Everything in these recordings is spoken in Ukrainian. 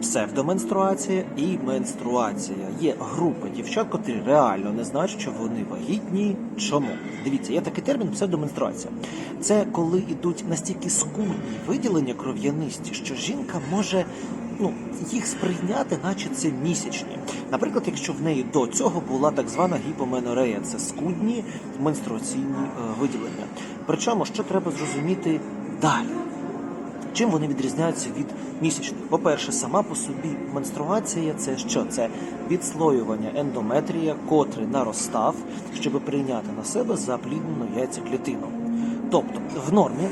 псевдоменструація і менструація. Є групи дівчат, котрі реально не знають, що вони вагітні. Чому? Дивіться, є такий термін псевдоменструація. Це коли йдуть настільки скудні виділення кров'янисті, що жінка може ну, їх сприйняти, наче це місячні. Наприклад, якщо в неї до цього була так звана гіпоменорея, це скудні менструаційні е, виділення. Причому, що треба зрозуміти далі? Чим вони відрізняються від місячних? По-перше, сама по собі менструація це що? Це відслоювання ендометрія, котрий наростав, щоб прийняти на себе запліднену яйцеклітину. Тобто, в нормі,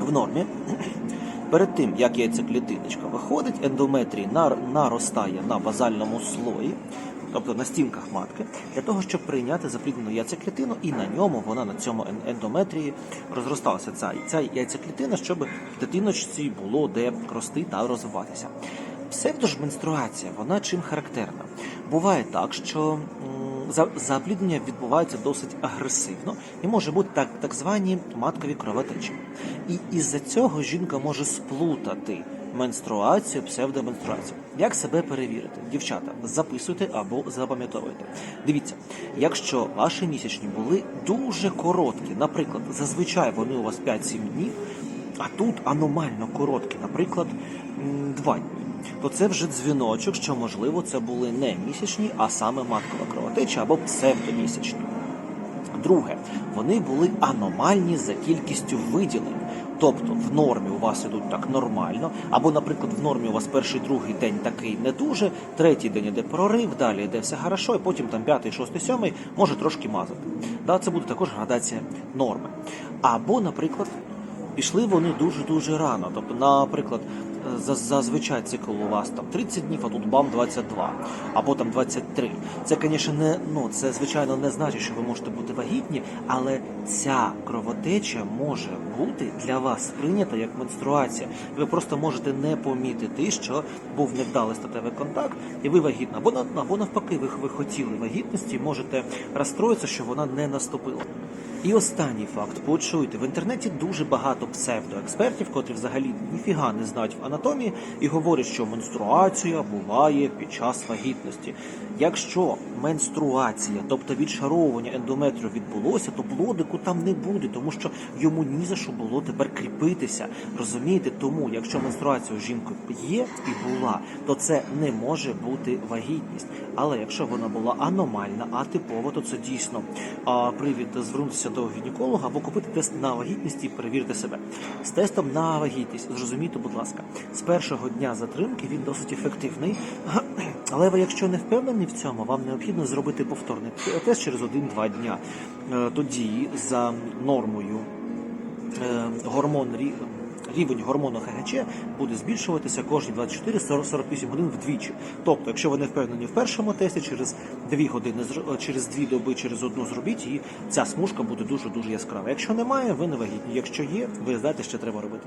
в нормі, перед тим як яйцеклітиночка виходить, ендометрій нар- наростає на базальному слої, тобто на стінках матки, для того, щоб прийняти запліднену яйцеклітину, і на ньому вона на цьому ен- ендометрії розросталася ця, ця яйцеклітина, щоб дитиночці було де рости та розвиватися. Псевдожменструація, вона чим характерна? Буває так, що запліднення відбувається досить агресивно і може бути так, так звані маткові кровотечі. І із-за цього жінка може сплутати менструацію, псевдоменструацію. Як себе перевірити? Дівчата, записуйте або запам'ятовуйте. Дивіться, якщо ваші місячні були дуже короткі, наприклад, зазвичай вони у вас 5-7 днів, а тут аномально короткі, наприклад, 2 дні то це вже дзвіночок, що можливо це були не місячні, а саме маткова кровотеча або псевдомісячні. Друге, вони були аномальні за кількістю виділень. Тобто в нормі у вас ідуть так нормально, або, наприклад, в нормі у вас перший другий день такий не дуже, третій день іде прорив, далі йде все хорошо, і потім там п'ятий, шостий, сьомий може трошки мазати. Да, це буде також градація норми. Або, наприклад, пішли вони дуже-дуже рано. Тобто, наприклад, зазвичай цикл у вас там 30 днів, а тут бам 22, або там 23. Це, звісно, не ну це звичайно не значить, що ви можете бути вагітні, але ця кровотеча може бути для вас сприйнята як менструація. Ви просто можете не помітити, що був невдалий статевий контакт, і ви вагітна. Або або навпаки, ви, ви хотіли вагітності, можете розстроїтися, що вона не наступила. І останній факт, почуйте, в інтернеті дуже багато псевдоекспертів, котрі взагалі ніфіга не знають в анатомії і говорять, що менструація буває під час вагітності. Якщо менструація, тобто відшаровування ендометрію відбулося, то плодику там не буде, тому що йому ні за що було тепер кріпитися. Розумієте? Тому, якщо менструація у жінки є і була, то це не може бути вагітність. Але якщо вона була аномальна, атипова, то це дійсно привід звернутися до гінеколога або купити тест на вагітність і перевірити себе. З тестом на вагітність, зрозумійте, будь ласка, з першого дня затримки він досить ефективний. Але ви, якщо не впевнені в цьому, вам необхідно зробити повторний тест через 1-2 дня. Е, Тоді за нормою е, гормон рівень гормону ХГЧ буде збільшуватися кожні 24-48 годин вдвічі. Тобто, якщо ви не впевнені в першому тесті, через 2 години зр- через 2 доби, через одну зробіть, і ця смужка буде дуже дуже яскрава. Якщо немає, ви не вагітні. Якщо є, ви знаєте, що треба робити.